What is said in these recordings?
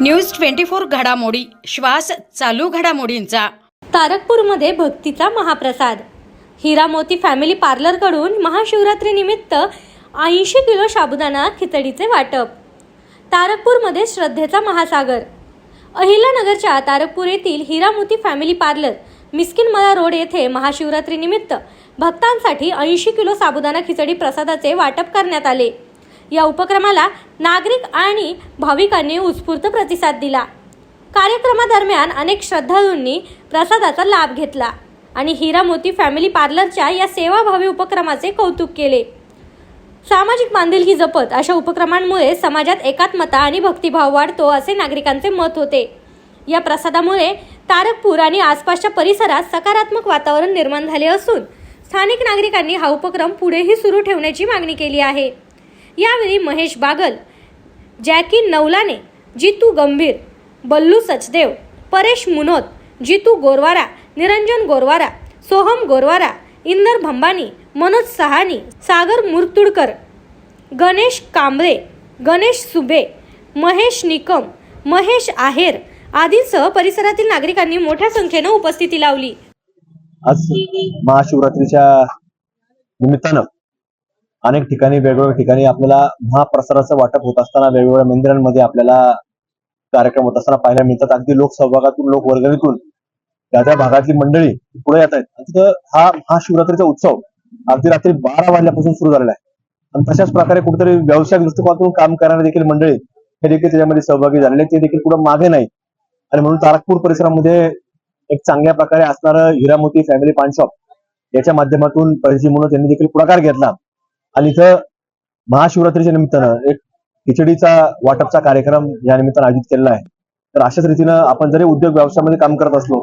News twenty four घडामोडी. श्वास चालू घडामोडींचा. तारकपूरमध्ये भक्तीचा महाप्रसाद. हिरामोती फॅमिली पार्लरकडून महाशिवरात्रीनिमित्त ऐंशी किलो साबुदाणा खिचडीचे वाटप. तारकपूरमध्ये श्रद्धेचा महासागर. अहिल्यानगरच्या तारकपूर येथील Hiramoti family parlour Miskinmala road येथे महाशिवरात्रीनिमित्त भक्तांसाठी ऐंशी किलो साबुदाणा खिचडी प्रसादाचे वाटप करण्यात आले. या उपक्रमाला नागरिक आणि भाविकांनी उत्स्फूर्त प्रतिसाद दिला. कार्यक्रमादरम्यान अनेक श्रद्धाळूंनी प्रसादाचा लाभ घेतला आणि हिरा मोती फॅमिली पार्लरच्या या सेवाभावी उपक्रमाचे कौतुक केले. सामाजिक बांधिलकी जपत अशा उपक्रमांमुळे समाजात एकात्मता आणि भक्तिभाव वाढतो असे नागरिकांचे मत होते. या प्रसादामुळे तारकपूर आणि आसपासच्या परिसरात सकारात्मक वातावरण निर्माण झाले असून स्थानिक नागरिकांनी हा उपक्रम पुढेही सुरू ठेवण्याची मागणी केली आहे. यावेळी महेश बागल जॅकी नवलाने जितू गंभीर बल्लू सचदेव परेश मुनोत जितू गोरवारा निरंजन गोरवारा सोहम गोरवारा इंदर भंबानी मनोज सहानी सागर मुरतुडकर गणेश कांबळे गणेश सुबे महेश निकम महेश आहेर आदींसह परिसरातील नागरिकांनी मोठ्या संख्येनं उपस्थिती लावली. आज महाशिवरात्रीच्या निमित्तानं अनेक ठिकाणी वेगवेगळ्या ठिकाणी आपल्याला महाप्रसाराचं वाटप होत असताना वेगवेगळ्या मंदिरांमध्ये आपल्याला कार्यक्रम होत असताना पाहायला मिळतात. अगदी लोकसहभागातून लोकवर्गणीतून त्या त्या भागातली मंडळी पुढे येत आहेत. तिथं हा महाशिवरात्रीचा उत्सव अगदी रात्री बारा वाजल्यापासून सुरू झालेला आहे. आणि तशाच प्रकारे कुठेतरी व्यावसायिक दृष्टिकोनातून काम करणारे देखील मंडळी हे देखील त्याच्यामध्ये सहभागी झालेले ते देखील कुठं मागे नाही. आणि म्हणून तारकपूर परिसरामध्ये एक चांगल्या प्रकारे असणारं हिरामोती फॅमिली पान शॉप याच्या माध्यमातून परिचय म्हणून त्यांनी देखील पुढाकार घेतला. आणि इथं महाशिवरात्रीच्या निमित्तानं एक खिचडीचा वाटपचा कार्यक्रम या निमित्तानं आयोजित केलेला आहे. तर अशाच रीतीनं आपण जरी उद्योग व्यवसायामध्ये काम करत असलो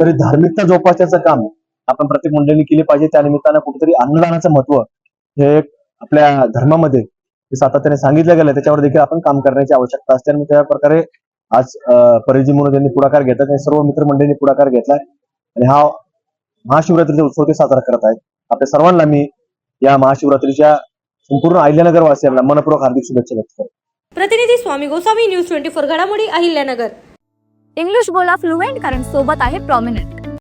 तरी धार्मिकता जोपासण्याचं काम आपण प्रत्येक मंडळींनी केले पाहिजे. त्या निमित्तानं कुठेतरी अन्नदानाचं महत्त्व हे आपल्या धर्मामध्ये सातत्याने सांगितलं गेलं त्याच्यावर देखील आपण काम करण्याची आवश्यकता असते. आणि त्या प्रकारे आज परिजी म्हणून त्यांनी पुढाकार घेतला आणि सर्व मित्रमंडळींनी पुढाकार घेतलाय आणि हा महाशिवरात्रीचा उत्सव ते साजरा करत आहेत. आपल्या सर्वांना मी या महाशिवरात्रीच्या संपूर्ण अहिल्यानगर वासियांना मनपूर्वक हार्दिक शुभेच्छा व्यक्त करतो. प्रतिनिधी Swami Gosavi news twenty four घडामोडी अहिल्यानगर. इंग्लिश बोला फ्लुएंट कारण सोबत आहे प्रॉमिनंट